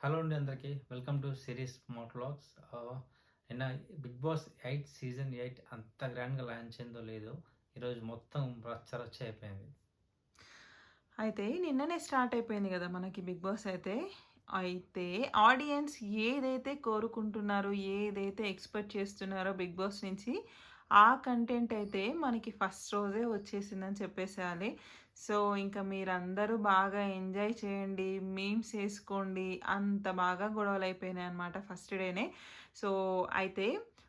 Hello అండి అందరికీ. Welcome to series మోట్లాగ్స్ నిన్న Bigg Boss eight season eight అంత గ్రాండ్గా లాంచ్ అయిందో లేదో ఈరోజు మొత్తం రచ్చ అయిపోయింది. అయితే నిన్ననే స్టార్ట్ అయిపోయింది కదా మనకి బిగ్ బాస్ అయితే. అయితే ఆడియన్స్ ఏదైతే కోరుకుంటున్నారో ఏదైతే ఎక్స్పెక్ట్ చేస్తున్నారో బిగ్ బాస్ నుంచి ఆ కంటెంట్ అయితే మనకి ఫస్ట్ రోజే వచ్చేసిందని చెప్పేసేయాలి. సో ఇంకా మీరందరూ బాగా ఎంజాయ్ చేయండి మీమ్స్ వేసుకోండి. అంత బాగా గొడవలు అయిపోయినాయి అనమాట ఫస్ట్ డేనే. సో అయితే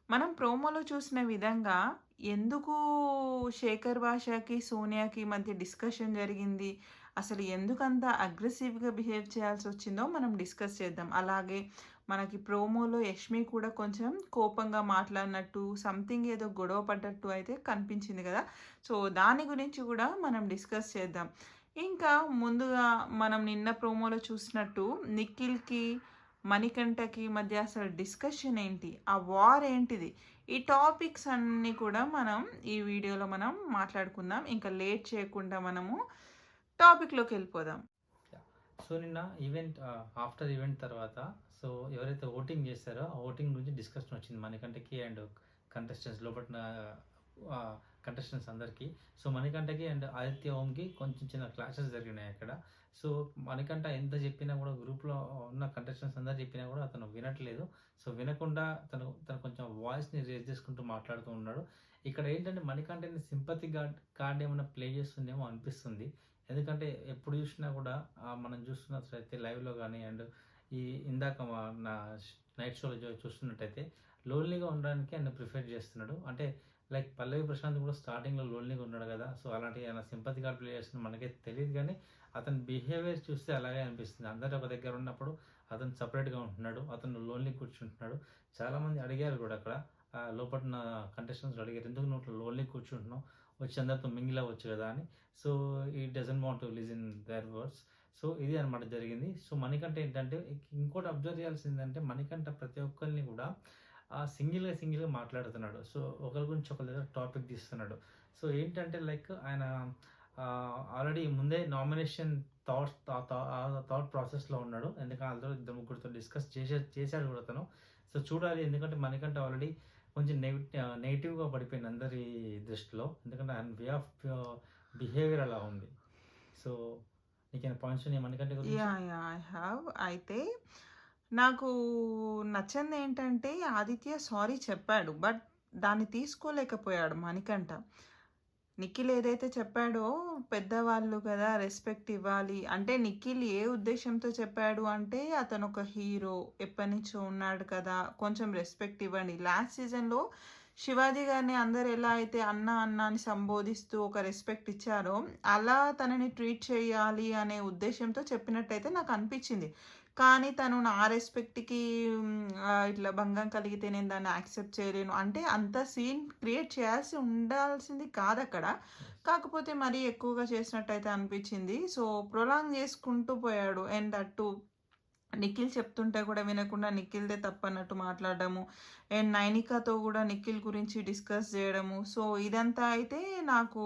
మనం ప్రోమోలో చూసిన విధంగా ఎందుకు శేఖర్ భాషకి సోనియాకి మధ్య డిస్కషన్ జరిగింది? అసలు ఎందుకంత అగ్రెసివ్గా బిహేవ్ చేయాల్సి వచ్చిందో మనం డిస్కస్ చేద్దాం. అలాగే మనకి ప్రోమోలో యష్మి కూడా కొంచెం కోపంగా మాట్లాడినట్టు సంథింగ్ ఏదో గొడవ పడ్డట్టు అయితే కనిపించింది కదా. సో దాని గురించి కూడా మనం డిస్కస్ చేద్దాం. ఇంకా ముందుగా మనం నిన్న ప్రోమోలో చూసినట్టు నిఖిల్కి మణికంఠకి మధ్య అసలు డిస్కషన్ ఏంటి? ఆ వార్ ఏంటిది? ఈ టాపిక్స్ అన్నీ కూడా మనం ఈ వీడియోలో మనం మాట్లాడుకుందాం. ఇంకా లేట్ చేయకుండా మనము టాపిక్లోకి వెళ్ళిపోదాం. సో నిన్న ఈవెంట్ ఆఫ్టర్ ఈవెంట్ తర్వాత సో ఎవరైతే ఓటింగ్ చేశారో ఆ ఓటింగ్ గురించి డిస్కషన్ వచ్చింది మణికంఠకి అండ్ కంటెస్టెంట్స్ లోపల కంటెస్టెంట్స్ అందరికీ. సో మణికంఠకి అండ్ ఆదిత్య ఓంకి కొంచెం చిన్న క్లాషెస్ జరిగినాయి అక్కడ. సో మణికంఠ ఎంత చెప్పినా కూడా గ్రూప్లో ఉన్న కంటెస్టెంట్స్ అందరు చెప్పినా కూడా అతను వినట్లేదు. సో వినకుండా తను తను కొంచెం వాయిస్ని రేజ్ చేసుకుంటూ మాట్లాడుతూ ఉన్నాడు. ఇక్కడ ఏంటంటే మణికంఠని సింపతి గార్డ్ కార్డ్ ఏమైనా ప్లే చేస్తుందేమో అనిపిస్తుంది. ఎందుకంటే ఎప్పుడు చూసినా కూడా మనం చూస్తున్నట్లయితే లైవ్లో కానీ అండ్ ఈ ఇందాక నా నైట్ షోలో చూస్తున్నట్టయితే లోన్లీగా ఉండడానికి ఆయన ప్రిఫర్ చేస్తున్నాడు. అంటే లైక్ పల్లవి ప్రశాంత్ కూడా స్టార్టింగ్లో లోన్లీగా ఉన్నాడు కదా సో అలాంటి ఆయన సింపతి కార్డ్ ప్లే చేస్తున్న మనకైతే తెలియదు కానీ అతని బిహేవియర్ చూస్తే అలాగే అనిపిస్తుంది. అందరు ఒక దగ్గర ఉన్నప్పుడు అతను సపరేట్గా ఉంటున్నాడు అతను లోన్లీ కూర్చుంటున్నాడు. చాలామంది అడిగారు కూడా అక్కడ లోపల కంటెస్టెంట్స్ అడిగారు ఎందుకు నువ్వు లోన్లీ కూర్చుంటున్నావు? వచ్చి అందరితో మింగిల్ అవ్వచ్చు కదా అని. సో ఈ doesn't want to lose in their words so ఇది అనమాట జరిగింది. సో మణికంఠ ఏంటంటే ఇంకోటి అబ్జర్వ్ చేయాల్సిందంటే మణికంఠ ప్రతి ఒక్కరిని కూడా సింగిల్గా సింగిల్గా మాట్లాడుతున్నాడు. సో ఒకరి గురించి ఒకరి దగ్గర టాపిక్ తీస్తున్నాడు. సో ఏంటంటే లైక్ ఆయన ఆల్రెడీ ముందే నామినేషన్ థాట్ థాట్ ప్రాసెస్లో ఉన్నాడు. ఎందుకంటే అందరూ ఇద్దరు ముగ్గురితో డిస్కస్ చేసే చేశాడు కూడా తను సో చూడాలి. ఎందుకంటే మనకంటే ఆల్రెడీ కొంచెం నెగిటివ్ నెగిటివ్గా పడిపోయింది అందరి దృష్టిలో. ఎందుకంటే ఆయన వే ఆఫ్ బిహేవియర్ అలా ఉంది. సో నీకేమైనా పాయింట్స్ ఉన్నాయి యా యా ఐ హ్యావ్ అయితే నాకు నచ్చింది ఏంటంటే ఆదిత్య సారీ చెప్పాడు బట్ దాన్ని తీసుకోలేకపోయాడు మణికంఠ. నిఖిల్ ఏదైతే చెప్పాడో పెద్దవాళ్ళు కదా రెస్పెక్ట్ ఇవ్వాలి. అంటే నిఖిల్ ఏ ఉద్దేశంతో చెప్పాడు అంటే అతను ఒక హీరో ఎప్పటి నుంచో ఉన్నాడు కదా కొంచెం రెస్పెక్ట్ ఇవ్వండి. లాస్ట్ సీజన్లో శివాజీ గారిని అందరు ఎలా అయితే అన్న అన్న అని సంబోధిస్తూ ఒక రెస్పెక్ట్ ఇచ్చారో అలా తనని ట్రీట్ చేయాలి అనే ఉద్దేశంతో చెప్పినట్టయితే నాకు అనిపించింది. కానీ తను నా రెస్పెక్ట్కి ఇట్లా భంగం కలిగితే నేను దాన్ని యాక్సెప్ట్ చేయలేను. అంటే అంత సీన్ క్రియేట్ చేయాల్సి ఉండాల్సింది కాదు అక్కడ. కాకపోతే మరీ ఎక్కువగా చేసినట్టయితే అనిపించింది. సో ప్రొలాంగ్ చేసుకుంటూ పోయాడు. అండ్ అటు నిఖిల్ చెప్తుంటే కూడా వినకుండా నిఖిల్దే తప్పన్నట్టు మాట్లాడడము. అండ్ నైనికాతో కూడా నిఖిల్ గురించి డిస్కస్ చేయడము. సో ఇదంతా అయితే నాకు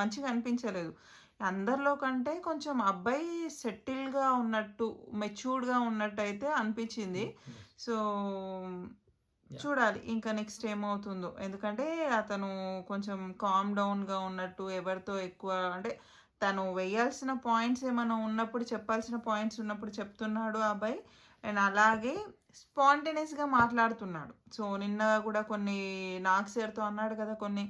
మంచిగా అనిపించలేదు. అందరిలో కంటే కొంచెం అబ్బాయి సెటిల్గా ఉన్నట్టు మెచ్యూర్డ్గా ఉన్నట్టు అయితే అనిపించింది సో చూడాలి ఇంకా నెక్స్ట్ ఏమవుతుందో. ఎందుకంటే అతను కొంచెం కామ్ డౌన్గా ఉన్నట్టు ఎవరితో ఎక్కువ అంటే తను వేయాల్సిన పాయింట్స్ ఏమైనా ఉన్నప్పుడు చెప్పాల్సిన పాయింట్స్ ఉన్నప్పుడు చెప్తున్నాడు ఆ అబ్బాయి. అండ్ అలాగే స్పాంటేనియస్గా మాట్లాడుతున్నాడు. సో నిన్న కూడా కొన్ని నాగ్ సార్తో అన్నాడు కదా కొన్ని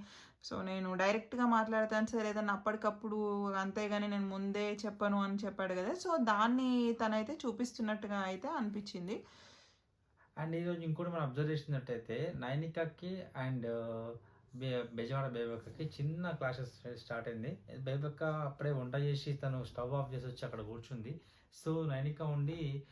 సో నేను డైరెక్ట్గా మాట్లాడతాను సార్ ఏదన్నా అప్పటికప్పుడు అంతేగాని నేను ముందే చెప్పను అని చెప్పాడు కదా. సో దాన్ని తనైతే చూపిస్తున్నట్టుగా అయితే అనిపించింది. అండ్ ఈరోజు ఇంకోటి మనం అబ్జర్వ్ చేసినట్టయితే నైనికాకి అండ్ బే- బెజవాడ బేబక్కకి చిన్న క్లాసెస్ స్టార్ట్ అయింది. బేబక్క అప్పుడే వంట చేసి తను స్టవ్ ఆఫ్ చేసి వచ్చి అక్కడ కూర్చుంది. సో నైనిక ఉండి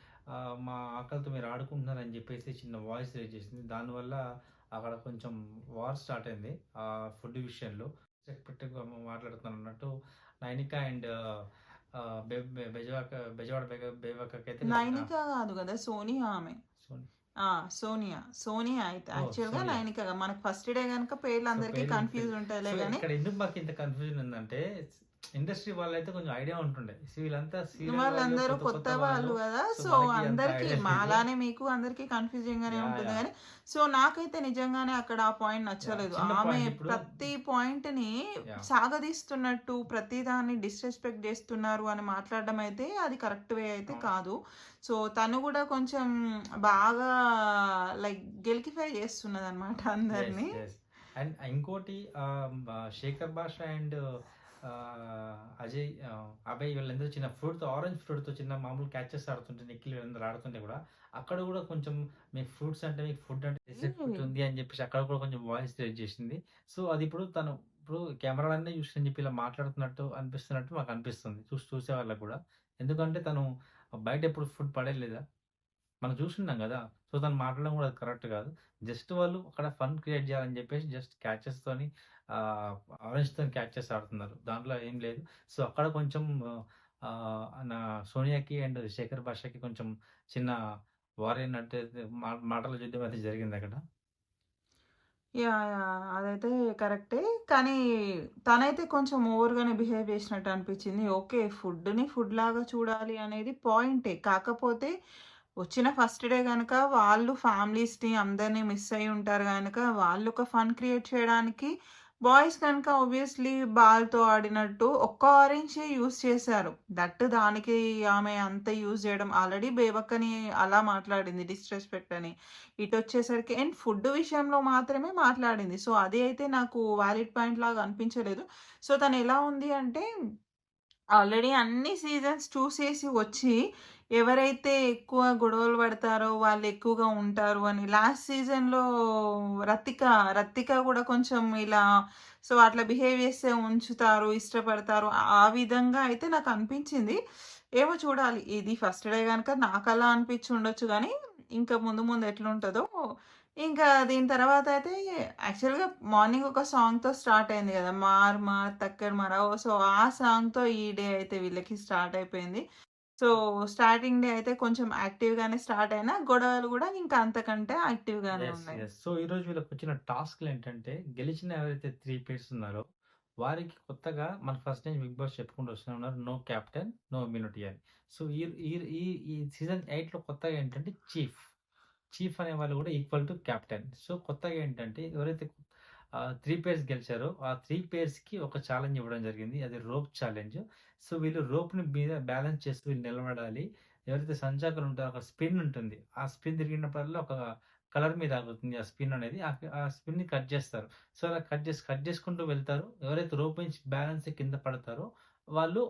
మా ఆకలితో మీరు ఆడుకుంటున్నారని చెప్పేసి చిన్న వాయిస్ రేజ్ చేసింది. దానివల్ల అక్కడ కొంచెం వార్ స్టార్ట్ అయింది ఆ ఫుడ్ విషయంలో. ఎక్స్పెక్టెడ్గా మాట్లాడుతున్నాను అన్నట్టు నైనిక అండ్ బెజవాక బెజవాడ బేబక్కకి అయితే నైనిక కాదు కదా సోనియా ఆమె. సోనియా సోనియా అయితే ఓ, యాక్చువల్గా సోనియా. నైనిక. మనకు ఫస్ట్ డే కనుక పేర్లు అందరికీ కన్ఫ్యూజ్ ఉంటాయిలే సో కానీ ఇక్కడ ఎందుకు మాకు ఇంత కన్ఫ్యూజన్ ఉందంటే ఇండస్ట్రీ వాళ్ళైతే కొంచెం ఐడియా ఉంటుండే. వీళ్ళంతా వాళ్ళు వాళ్ళందరూ కొత్త వాళ్ళు వాళ్ళు. గదా! సో అందరికి. మాలానే మీకు అందరికి కన్‌ఫ్యూజింగ్‌గానే యాహ్! ఉంటుంది! గానీ, సో నాకైతే నిజంగానే అక్కడ ఆ పాయింట్! నచ్చలేదు. ఆమె పాయింట్ ప్రతి పాయింట్‌ని యాహ్! సాగదీస్తున్నట్టు, ప్రతిదాన్ని డిస్‌రెస్పెక్ట్ జేస్తున్నారు అని మాట్లాడడం అయితే అది కరెక్ట్ వే అయితే. కాదు. సో తను గూడా కొంచెం బాగా లైక్ గెలికిఫై చేస్తున్నదనమాట యెస్. అందరిని. అండ్ ఇంకోటి శేఖర్ భాష అండ్ అజయ్ అభయ్ వీళ్ళందరూ చిన్న ఫ్రూట్‌తో ఆరెంజ్ ఫ్రూట్‌తో చిన్న మామూలు క్యాచెస్ ఆడుతుంటే నిఖిల్ వీళ్ళందరూ ఆడుతుంటే గూడా, అక్కడ గూడా కొంచెం మీకు ఫ్రూట్స్ అంటే మీకు ఫుడ్ అంటే. ఉంది అని జెప్పేసి అక్కడ కూడా కొంచెం వాయిస్ రేజ్ జేసింది. సో అది ఇప్పుడు తను ఇప్పుడు కెమెరాలన్నీ చూసి చెప్పి ఇలా మాట్లాడుతున్నట్టు అనిపిస్తున్నట్టు మాకు అనిపిస్తుంది. చూసి చూసే వాళ్ళకి గూడా. ఎందుకంటే తను బయట ఎప్పుడు ఫుడ్ పడేయలేదా? మనం చూసున్నాం గదా! సో తను మాట్లాడడం అది కరెక్ట్ గాదు. జస్ట్ వాళ్ళు అక్కడ ఫన్ క్రియేట్ జేయాలని జెప్పేసి జస్ట్ క్యాచెస్‌తోని ఆరెంజ్తో క్యాచ్ చేసి ఆడుతున్నారు. దాంట్లో ఏం లేదు. సో అక్కడ కొంచెం నా సోనియాకి అండ్ శేఖర్ భాషకి కొంచెం చిన్న వార్ మాటల యుద్ధం అయితే జరిగింది అక్కడ యాహ్! అదైతే కరెక్టే. కానీ తనైతే కొంచెం ఓవర్‌గానే బిహేవ్ చేసినట్టు అనిపించింది. ఓకే. ఫుడ్‌ని ఫుడ్ లాగా చూడాలి అనేది పాయింటే. కాకపోతే వచ్చిన ఫస్ట్ డే కనుక వాళ్ళు ఫ్యామిలీస్‌ని అందరిని మిస్ అయి ఉంటారు కనుక వాళ్ళు ఒక ఫన్ క్రియేట్ చేయడానికి బాయ్స్ కనుక ఆబ్వియస్‌లీ బాల్‌తో ఆడినట్టు ఒక్క ఆరెంజే యూజ్ చేశారు. దట్ దానికి ఆమె అంత యూజ్ చేయడం ఆల్రెడీ బేబక్కని అలా మాట్లాడింది డిస్‌రెస్పెక్ట్ అని. ఇటు వచ్చేసరికి అండ్ ఫుడ్ విషయంలో మాత్రమే మాట్లాడింది. సో అది అయితే నాకు వ్యాలిడ్ పాయింట్ లాగా అనిపించలేదు. సో తను ఎలా ఉంది అంటే ఆల్రెడీ అన్ని సీజన్స్ చూసేసి వచ్చి ఎవరైతే ఎక్కువ గొడవలు పడతారో వాళ్ళు ఎక్కువగా ఉంటారు అని లాస్ట్ సీజన్‌లో రతిక, రతిక కూడా కొంచెం ఇలా సో అట్లా బిహేవ్ చేస్తే ఉంచుతారు, ఇష్టపడతారు. ఆ విధంగా అయితే నాకు అనిపించింది. ఏమో చూడాలి. ఇది ఫస్ట్ డే కనుక నాకు అలా అనిపించి ఉండొచ్చు కానీ ఇంకా ముందు ముందు ఎట్లుంటుందో ఇంకా దీని తర్వాత అయితే యాక్చువల్‌గా మార్నింగ్ ఒక సాంగ్‌తో స్టార్ట్ అయింది కదా 'మార్ మార్ తక్కర్ మరావో' సో ఆ సాంగ్‌తో ఈ డే అయితే వీళ్ళకి స్టార్ట్ అయిపోయింది. సో స్టార్టింగ్ డే అయితే కొంచెం యాక్టివ్‌గానే స్టార్ట్ అయినా గొడవలు గూడా ఇంకా అంతకంటే యాక్టివ్‌గానే యెస్. ఉన్నాయి. సో ఈరోజు వీళ్ళకొచ్చిన టాస్క్‌లేంటంటే గెలిచిన ఎవరైతే 3 పేర్స్ ఉన్నారో వారికి కొత్తగా మన ఫస్ట్ నుంచి బిగ్ బాస్ చెప్పుకుంటూ వస్తూనే ఉన్నారు. నో కెప్టెన్, నో ఇమ్యూనిటీ అని. సో ఈ ఈ ఈ ఈ సీజన్ 8లో కొత్తగా ఏంటంటే చీఫ్. చీఫ్ అనేవాళ్ళు గూడా ఈక్వల్ టు కెప్టెన్. సో కొత్తగా ఏంటంటే ఎవరైతే త్రీ పేర్స్ గెలిచారో ఆ త్రీ పేర్స్‌కి ఒక ఛాలెంజ్ ఇవ్వడం జరిగింది. అది రోప్ ఛాలెంజ్. సో వీళ్ళు రోప్‌ని మీద బ్యాలెన్స్ చేస్తూ వీళ్ళు నిలబడాలి. ఎవరైతే సంచాకులు ఉంటారో అక్కడ స్పిన్ ఉంటుంది. ఆ స్పిన్ తిరిగినప్పుడల్లా ఒక కలర్ మీద ఆగుతుంది ఆ స్పిన్ అనేది. ఆ స్పిన్‌ని కట్ చేస్తారు సో అలా కట్ చేసి కట్ చేసుకుంటూ వెళ్తారు. ఎవరైతే రోప్ నుంచి బ్యాలెన్స్ కింద పడతారో వాళ్ళు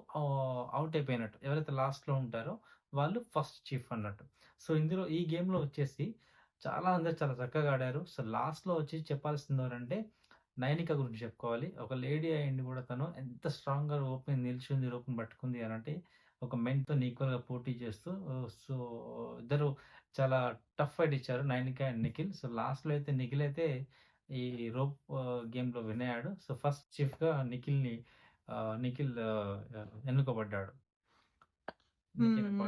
అవుట్ అయిపోయినట్టు. ఎవరైతే లాస్ట్‌లో ఉంటారో వాళ్ళు ఫస్ట్ చీఫ్ అన్నట్టు. సో ఇందులో ఈ గేమ్‌లో వచ్చేసి చాలా అందరూ చాలా చక్కగా ఆడారు. సో లాస్ట్‌లో వచ్చి చెప్పాల్సింది ఎవరంటే నైనిక గురించి చెప్పుకోవాలి. ఒక లేడీ అయ్యింది కూడా తను ఎంత స్ట్రాంగ్‌గా ఓపెన్ నిలిచింది రూపం పట్టుకుంది అని అంటే ఒక మెన్తో ఈక్వల్‌గా పోటీ చేస్తూ సో ఇద్దరు చాలా టఫ్ ఫైట్ ఇచ్చారు నైనిక అండ్ నిఖిల్. సో లాస్ట్‌లో అయితే నిఖిల్ అయితే ఈ రోప్ గేమ్‌లో విన్ అయ్యాడు. సో ఫస్ట్ చీఫ్‌గా నిఖిల్‌ని నిఖిల్ ఎన్నుకోబడ్డాడు.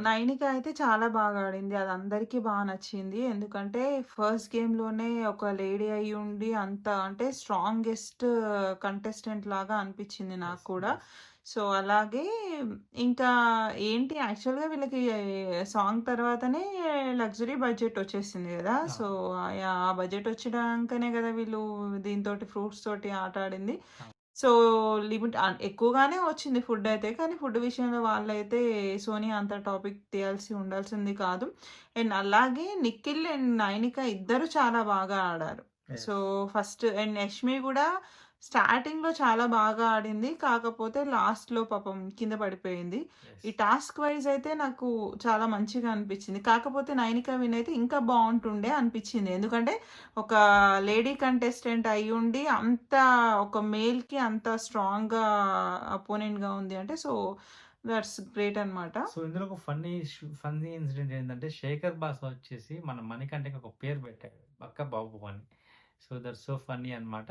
నైనిక అయితే చాలా బాగా ఆడింది. అది అందరికీ బా నచ్చింది. ఎందుకంటే ఫస్ట్ గేమ్‌లోనే ఒక లేడీ అయ్యుండి అంత అంటే స్ట్రాంగెస్ట్ కంటెస్టెంట్ లాగా అనిపించింది నాకు. కూడా. సో అలాగే ఇంకా ఏంటి యాక్చువల్‌గా వీళ్ళకి సాంగ్ తర్వాతనే లగ్జరీ బడ్జెట్ వచ్చేసింది గదా! సో! ఆ బడ్జెట్ వచ్చినంకనే గదా! వీళ్ళు దీనితోటి ఫ్రూట్స్ తోటి ఆట ఆడింది. సో లిమిట్ ఎక్కువగానే వచ్చింది ఫుడ్ అయితే. కానీ ఫుడ్ విషయంలో వాళ్ళైతే సోనియా అంత టాపిక్ తీయాల్సి ఉండాల్సింది కాదు. అండ్ అలాగే నిఖిల్ అండ్ నైనిక ఇద్దరు చాలా బాగా ఆడారు. సో. ఫస్ట్ అండ్ యష్మి గూడా స్టార్టింగ్‌లో చాలా బాగా ఆడింది. కాకపోతే లాస్ట్‌లో పాపం కింద పడిపోయింది. ఈ. టాస్క్ వైస్ అయితే నాకు చాలా మంచిగా అనిపించింది. కాకపోతే నైనిక విన్ అయితే ఇంకా బావుంటుండే అనిపించింది. ఎందుకంటే ఒక లేడీ కంటెస్టెంట్ అయ్యుండి అంత ఒక మేల్‌కి అంత స్ట్రాంగ్‌గా అపోనెంట్‌గా ఉంది అంటే సో దట్స్ గ్రేట్ అన్నమాట. సో ఇందులో ఒక ఫన్నీ ఫన్నీ ఇన్సిడెంట్ ఏంటంటే శేఖర్ భాష వచ్చేసి మన మణికంఠకి ఒక పేరు పెట్టాడు. బక్క బాబు అని. సో దట్స్ సో ఫన్నీ అన్నమాట.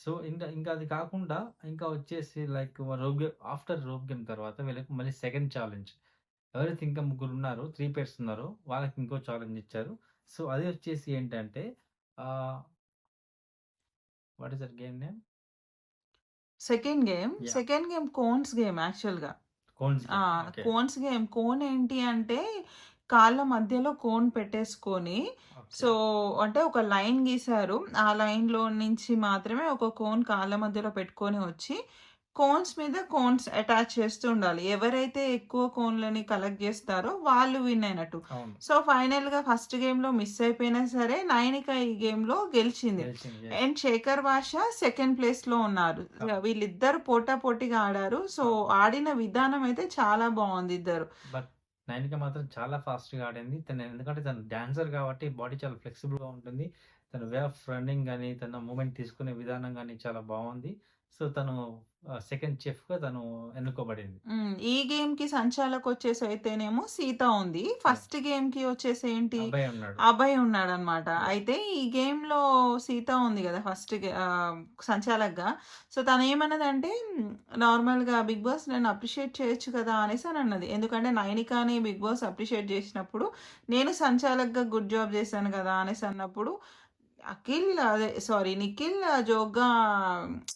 సో ఇంకా ఇంకా అది కాకుండా ఇంకా వచ్చేసి like rope game after rope game తర్వాత వీళ్ళకి మళ్ళీ సెకండ్ ఛాలెంజ్. ఎవరైతే ఇంకా ముగ్గురు ఉన్నారో 3 పేర్స్ ఉన్నారో వాళ్ళకి ఇంకో ఛాలెంజ్ ఇచ్చారు. సో అది వచ్చేసి ఏంటంటే what that game name? Second game. Second game cones game యాక్చువల్‌గా. Cones game. కోన్ ఏంటి అంటే కాళ్ళ మధ్యలో కోన్ పెట్టేసుకొని సో. అంటే ఒక లైన్ గీశారు. ఆ లైన్‌లో నుంచి మాత్రమే ఒక కోన్ కాళ్ళ మధ్యలో పెట్టుకొని వచ్చి కోన్స్ మీద కోన్స్ అటాచ్ చేస్తూ ఉండాలి. ఎవరైతే ఎక్కువ కోన్‌లని కలెక్ట్ చేస్తారో వాళ్ళు విన్ అయినట్టు. సో, ఫైనల్‌గా ఫస్ట్ గేమ్‌లో మిస్ అయిపోయినా సరే నైనిక ఈ గేమ్‌లో గెలిచింది. గెలిచింది. అండ్ శేఖర్ భాష సెకండ్ ప్లేస్‌లో ఉన్నారు. అవును. వీళ్ళిద్దరూ పోటాపోటీగా ఆడారు. సో. ఆడిన విధానం అయితే చాలా బావుంది ఇద్దరు. నైన్కి మాత్రం చాలా ఫాస్ట్‌గా ఆడింది. తను ఎందుకంటే తను డాన్సర్ కాబట్టి బాడీ చాలా ఫ్లెక్సిబుల్‌గా ఉంటుంది. తన వే ఆఫ్ రన్నింగ్ కానీ తన మూమెంట్ తీసుకునే విధానం కానీ చాలా బాగుంది సో, తను సెకండ్ చెఫ్‌గా తను ఎన్నుకోబడింది. ఈ గేమ్‌కి సంచాలకొచ్చేసి అయితేనేమో సీత ఉంది. ఫస్ట్ గేమ్‌కి వచ్చేసి ఏంటి అభయ్ ఉన్నాడు. యెస్. అయితే ఈ గేమ్‌లో సీత ఉంది గదా! ఫస్ట్ గే సంచాలక్‌గా. సో, తనేమన్నదంటే నార్మల్‌గా బిగ్ బాస్ నన్ను అప్రిషియేట్ చేయొచ్చు కదా! అనేసి అనన్నది. ఎందుకంటే నైనికాని బిగ్ బాస్ అప్రిషియేట్ చేసినప్పుడు నేను సంచాలక్‌గా గుడ్ జాబ్ చేశాను గదా! అనేసి అన్నప్పుడు అఖిల్ అదే సారీ నిఖిల్ జోక్‌గా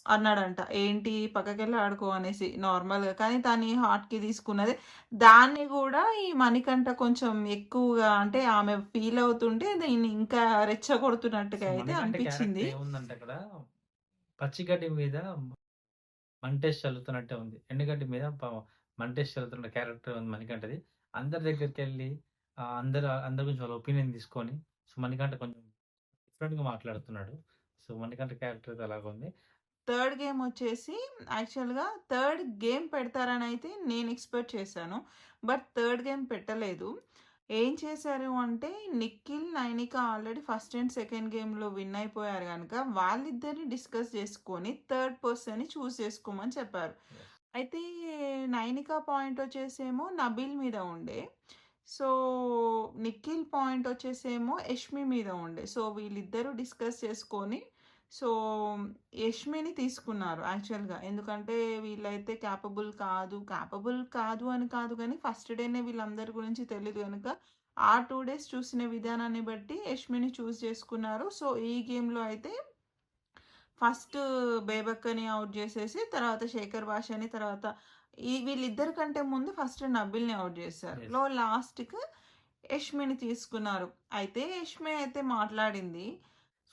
అన్నాడంట. ఏంటి పక్కకెళ్ళి ఆడుకో అనేసి నార్మల్‌గా. కానీ తను హార్ట్‌కి తీసుకున్నది. దాన్ని గూడా ఈ మణికంఠ కొంచెం ఎక్కువగా అంటే ఆమె ఫీల్ అవుతుంటే దీన్ని ఇంకా రెచ్చగొడుతున్నట్టుగా అయితే అనిపించింది. ఏముందంటే అక్కడ పచ్చిగడ్డి మీద మంటేసి చల్లుతున్నట్టే ఉంది. ఎండుగడ్డి మీద ప మంటేసి చల్లుతున్న క్యారెక్టర్ ఉంది మణికంఠది. అందరి దగ్గరికెళ్ళి ఆహ్, అందరు అందరి గురించి వాళ్ళ ఒపీనియన్ తీసుకొని సో, మణికంఠ కొంచెం డిఫరెంట్‌గా మాట్లాడుతున్నాడు. సో, మణికంఠ క్యారెక్టర్ అయితే అలాగుంది. థర్డ్ గేమ్ వచ్చేసి యాక్చువల్‌గా థర్డ్ గేమ్ పెడతారనైతే నేను ఎక్స్‌పెక్ట్ చేశాను. బట్ థర్డ్ గేమ్ పెట్టలేదు. ఏం చేశారు అంటే Nikhil, Nainika already first and second గేమ్‌లో విన్ అయిపోయారు గనుక వాళ్ళిద్దరిని డిస్కస్ చేసుకొని థర్డ్ పర్సన్‌ని చూజ్ చేసుకోమని చెప్పారు. అయితే నైనిక పాయింట్ వచ్చేసేమో నబీల్ మీద ఉండే. సో, నిఖిల్ పాయింట్ వచ్చేసేమో యష్మి మీద ఉండే. సో, వీళ్ళిద్దరూ డిస్కస్ చేసుకొని సో, యష్మిని తీసుకున్నారు యాక్చువల్‌గా. ఎందుకంటే వీళ్ళైతే క్యాపబుల్ కాదు. క్యాపబుల్ కాదు అని కాదు కానీ ఫస్ట్ డేనే వీళ్ళందరి గురించి తెలియదు కనుక ఆ టూ డేస్ చూసిన విధానాన్ని బట్టి యష్మిని చూస్ చేసుకున్నారు. సో, ఈ గేమ్‌లో అయితే ఫస్ట్ బేబక్కని ఔట్ చేసేసి తర్వాత శేఖర్ భాషని తర్వాత ఈ వీళ్ళిద్దరి కంటే ముందు ఫస్ట్ నబీల్‌ని ఔట్ చేశారు. లో లాస్ట్‌కి యష్మిని తీసుకున్నారు. అయితే యష్మి అయితే మాట్లాడింది.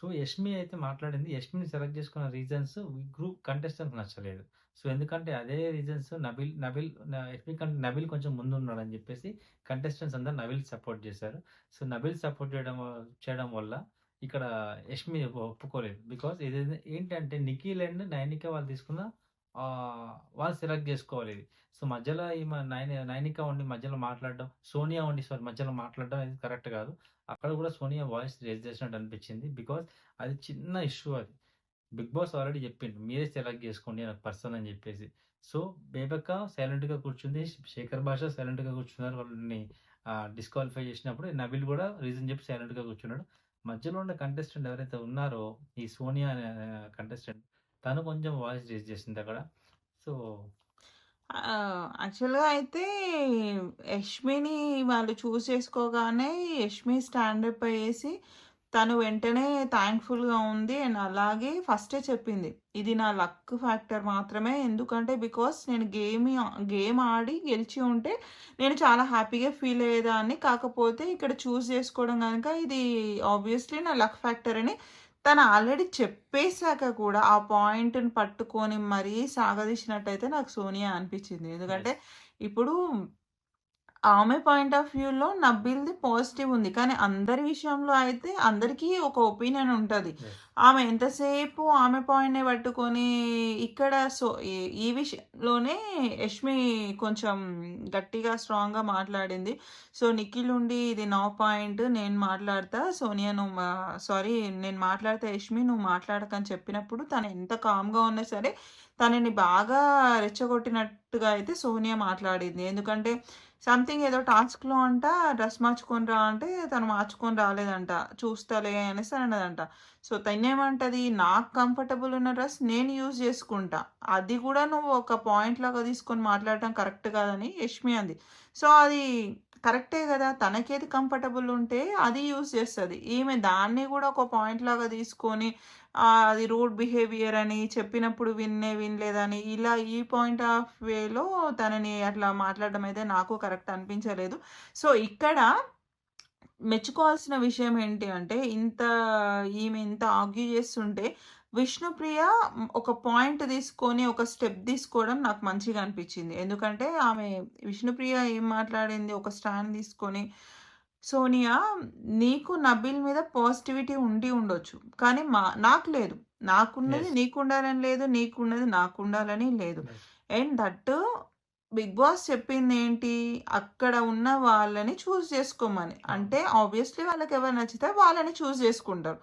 సో, యష్మి అయితే మాట్లాడింది. యష్మిని సెలెక్ట్ చేసుకున్న రీజన్స్ గ్రూప్ కంటెస్టెంట్‌కి నచ్చలేదు. సో, ఎందుకంటే అదే రీజన్స్ నబీల్ నబీల్ యష్మి కంటే నబీల్ కొంచెం ముందున్నాడని చెప్పేసి కంటెస్టెంట్స్ అందరూ నబీల్‌కి సపోర్ట్ చేశారు. సో, నబీల్ సపోర్ట్ చేయడం చేయడం వల్ల ఇక్కడ యష్మి ఒప్పుకోలేదు. బికాస్ ఇది ఏంటంటే నిఖిల్ అండ్ నైనిక వాళ్ళు తీసుకున్న వాళ్ళు సెలెక్ట్ చేసుకోవాలి ఇది. సో, మధ్యలో ఈ నైన్ నైనిక ఉండి మధ్యలో మాట్లాడడం, సోనియా ఉండి సారీ మధ్యలో మాట్లాడడం అనేది కరెక్ట్ కాదు. అక్కడ కూడా సోనియా వాయిస్ రేజ్ చేసినట్టు అనిపించింది. బికాస్ అది చిన్న ఇష్యూ అది. బిగ్ బాస్ ఆల్రెడీ చెప్పిండు. మీరే సెలెక్ట్ చేసుకోండి నాకు పర్సన్ అని చెప్పేసి. సో, బేబక్క సైలెంట్‌గా కూర్చుంది. శేఖర్ భాష సైలెంట్‌గా కూర్చున్నారు. వాళ్ళని డిస్‌క్వాలిఫై చేసినప్పుడు నబిల్ కూడా రీజన్ చెప్పి సైలెంట్‌గా కూర్చున్నాడు. మధ్యలో ఉన్న కంటెస్టెంట్ ఎవరైతే ఉన్నారో ఈ సోనియా అనే కంటెస్టెంట్ తను కొంచెం వాయిస్ రైజ్ చేసింది అక్కడ. సో యాక్చువల్‌గా అయితే యష్మిని వాళ్ళు చూస్ చేసుకోగానే యష్మి స్టాండప్ అయ్యేసి తను వెంటనే థాంక్‌ఫుల్‌గా ఉంది. అండ్ అలాగే ఫస్టే చెప్పింది. ఇది నా లక్ ఫ్యాక్టర్ మాత్రమే. ఎందుకంటే బికాజ్ నేను గేమి గేమ్ ఆడి గెలిచి ఉంటే నేను చాలా హ్యాపీగా ఫీల్ అయ్యేదాన్ని. కాకపోతే ఇక్కడ చూజ్ చేసుకోవడం గనుక ఇది ఆబ్వియస్‌లీ నా లక్ ఫ్యాక్టర్ అని తను ఆల్రెడీ చెప్పేసాక కూడా ఆ పాయింట్‌ని పట్టుకొని మరీ సాగదీసినట్టయితే నాకు సోనియా అనిపించింది. ఎందుకంటే. ఇప్పుడు ఆమె పాయింట్ ఆఫ్ వ్యూలో నబీల్‌ది పాజిటివ్ ఉంది. కానీ అందరి విషయంలో అయితే అందరికీ ఒక ఒపీనియన్ ఉంటది. ఆమె ఎంతసేపు ఆమె పాయింట్‌నే పట్టుకొని ఇక్కడ సో ఈ విషయంలోనే యష్మి కొంచెం గట్టిగా స్ట్రాంగ్‌గా మాట్లాడింది. సో, నిఖిల్ ఉండి ఇది నా పాయింట్ నేను మాట్లాడతా. సోనియా నువ్వు సారీ నేను మాట్లాడతా యష్మి నువ్వు మాట్లాడకని చెప్పినప్పుడు తను ఎంత కామ్‌గా ఉన్నా సరే తనని బాగా రెచ్చగొట్టినట్టుగా అయితే సోనియా మాట్లాడింది. ఎందుకంటే సంథింగ్ ఏదో టాస్క్‌లో అంట డ్రెస్ మార్చుకొని రా అంటే తను మార్చుకొని రాలేదంట. చూస్తాలే అనేసి అన్నదంట. సో, తనేమంటది నాకు కంఫర్టబుల్ ఉన్న డ్రెస్ నేను యూజ్ చేసుకుంటా. అది కూడా నువ్వు ఒక పాయింట్ లాగా తీసుకొని మాట్లాడటం కరెక్ట్ కాదని యష్మి అంది. సో, అది కరెక్టే కదా తనకేది కంఫర్టబుల్ ఉంటే అది యూజ్ చేస్తుంది ఈమె దాన్ని కూడా ఒక పాయింట్ లాగా తీసుకొని అది రూడ్ బిహేవియర్ అని చెప్పినప్పుడు విన్నే వినలేదని ఇలా ఈ పాయింట్ ఆఫ్ వేలో తనని అట్లా మాట్లాడడం అయితే నాకు కరెక్ట్ అనిపించలేదు. సో, ఇక్కడ మెచ్చుకోవాల్సిన విషయం ఏంటి అంటే ఇంత ఈమె ఇంత ఆర్గ్యూ చేస్తుంటే విష్ణుప్రియ ఒక పాయింట్ తీసుకొని ఒక స్టెప్ తీసుకోవడం నాకు మంచిగా అనిపించింది. ఎందుకంటే ఆమె విష్ణుప్రియ ఏం మాట్లాడింది ఒక స్టాండ్ తీసుకొని, "సోనియా నీకు నబీల్ మీద పాజిటివిటీ ఉండి ఉండొచ్చు. కానీ మా నాకు లేదు. నాకున్నది యెస్. నీకుండాలని లేదు. నీకున్నది నాకుండాలని లేదు. Yes. And that Bigg Boss చెప్పిందేంటి? అక్కడ ఉన్న వాళ్ళని చూజ్ చేసుకోమని. అంటే ఆబ్వియస్‌లీ వాళ్ళకెవరు నచ్చితే వాళ్ళని చూజ్ చేసుకుంటారు.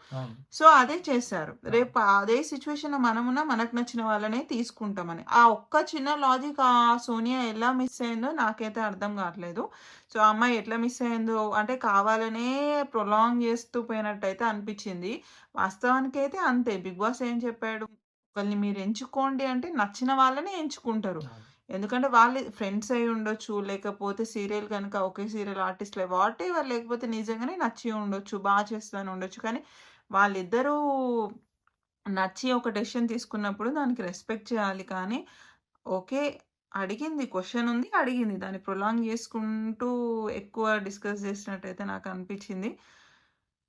సో, అదే చేశారు. రేపు అదే సిట్యుయేషన్‌లో మనమున్న మనకు నచ్చిన వాళ్ళనే తీసుకుంటామని. ఆ ఒక్క చిన్న లాజిక్ ఆ సోనియా ఎలా మిస్ అయిందో నాకైతే అర్థం కావట్లేదు. సో, అమ్మాయి ఎట్లా మిస్ అయిందో అంటే కావాలనే ప్రొలాంగ్ చేస్తూ పోయినట్టయితే అనిపించింది. వాస్తవానికైతే అంతే. బిగ్ బాస్ ఏం చెప్పాడు? ఒకళ్ళని మీరు ఎంచుకోండి అంటే నచ్చిన వాళ్ళనే ఎంచుకుంటారు. ఎందుకంటే వాళ్ళు ఫ్రెండ్స్ అయ్యి ఉండొచ్చు. లేకపోతే సీరియల్ కనుక ఒకే సీరియల్ ఆర్టిస్ట్‌లే ఎవర్ లేకపోతే నిజంగానే నచ్చి ఉండొచ్చు. బాగా చేస్తాను ఉండొచ్చు. కానీ వాళ్ళిద్దరూ నచ్చి ఒక డెసిషన్ తీసుకున్నప్పుడు దానికి రెస్పెక్ట్ చేయాలి. కానీ ఓకే. అడిగింది క్వశ్చన్ ఉంది. అడిగింది. దాన్ని ప్రొలాంగ్ చేసుకుంటూ ఎక్కువ డిస్కస్ చేసినట్టయితే నాకు అనిపించింది.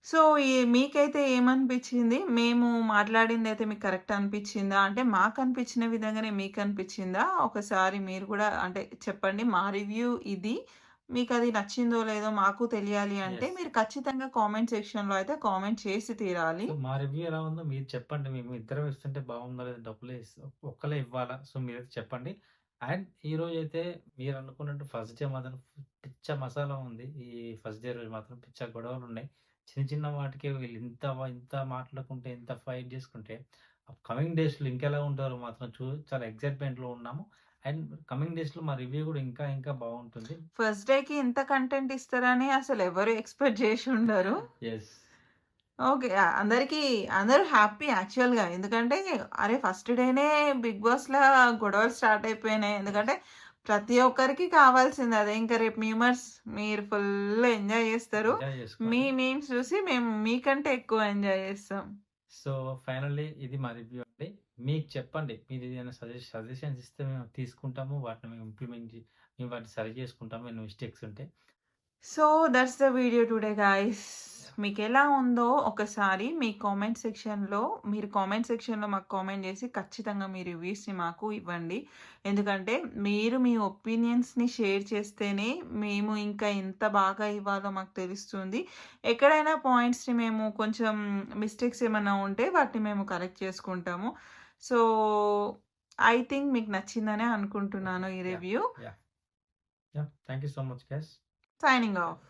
సో, ఈ మీకైతే ఏమనిపించింది? మేము మాట్లాడిందైతే మీకు కరెక్ట్ అనిపించిందా? అంటే మాకు అనిపించిన విధంగానే మీకు అనిపించిందా? ఒకసారి మీరు కూడా అంటే చెప్పండి. మా రివ్యూ ఇది. మీకది నచ్చిందో లేదో మాకు తెలియాలి అంటే. మీరు ఖచ్చితంగా కామెంట్ సెక్షన్‌లో అయితే కామెంట్ చేసి తీరాలి. మా రివ్యూ ఎలా ఉందో మీరు చెప్పండి. మేము ఇద్దరం ఇస్తుంటే బాగుందా లేదా డబ్బులే ఒక్కళ్ళే ఇవ్వాలా? సో, మీరైతే చెప్పండి. అండ్ ఈరోజైతే మీరనుకున్నట్టు ఫస్ట్ డే మాత్రం పిచ్చ మసాలా ఉంది. ఈ ఫస్ట్ డే రోజు మాత్రం పిచ్చ గొడవలున్నాయి. చిన్న చిన్న వాటికే వీళ్ళు ఇంత ఇంత మాట్లాడుకుంటే, ఇంత ఫైట్ చేసుకుంటే కమింగ్ డేస్‌లో ఇంకెలా ఉంటారో మాత్రం చూ చాలా ఎక్సైట్‌మెంట్‌లో ఉన్నాము. అండ్ కమింగ్ డేస్‌లో మా రివ్యూ కూడా ఇంకా ఇంకా బాగుంటుంది. ఫస్ట్ డేకి ఇంత కంటెంట్ ఇస్తారని అసలు ఎవరు ఎక్స్‌పెక్ట్ చేసి ఉండరు. యెస్. ఓకే. అందరికి అందరూ హ్యాపీ యాక్చువల్‌గా. ఎందుకంటే అరే! ఫస్ట్ డేనే బిగ్ బాస్‌లా గొడవలు స్టార్ట్ అయిపోయినాయి. ఎందుకంటే ప్రతి ఒక్కరికి కావాల్సింది అదే. ఇంకా రేపు మీమర్స్ మీరు ఫుల్ ఎంజాయ్ చేస్తారు. మీ. మీమ్స్ చూసి మేము మీకంటే ఎక్కువ ఎంజాయ్ చేస్తాం. సో, ఫైనల్లీ ఇది మా రివ్యూ అండి. మీకు చెప్పండి. మీరు ఏదైనా సజెస్ సజెషన్స్ ఇస్తే మేము తీసుకుంటాము. వాటిని మేము ఇంప్లిమెంట్ మేము వాటిని సరి చేసుకుంటాము. ఏమైనా మిస్టేక్స్ ఉంటే. So, that's the video today guys. మీకెలా ఉందో ఒకసారి మీ కామెంట్ సెక్షన్‌లో మీరు కామెంట్ సెక్షన్‌లో మాకు కామెంట్ చేసి ఖచ్చితంగా మీ రివ్యూస్‌ని మాకు ఇవ్వండి. ఎందుకంటే మీరు మీ ఒపీనియన్స్‌ని షేర్ చేస్తేనే మేము ఇంకా ఎంత బాగా ఇవ్వాలో మాకు తెలుస్తుంది. ఎక్కడైనా పాయింట్స్‌ని మేము కొంచెం మిస్టేక్స్ ఏమన్నా ఉంటే వాటిని మేము కరెక్ట్ చేసుకుంటాము. సో, ఐ థింక్ మీకు నచ్చిందనే అనుకుంటున్నాను ఈ! Review. Thank you so much guys. Signing off.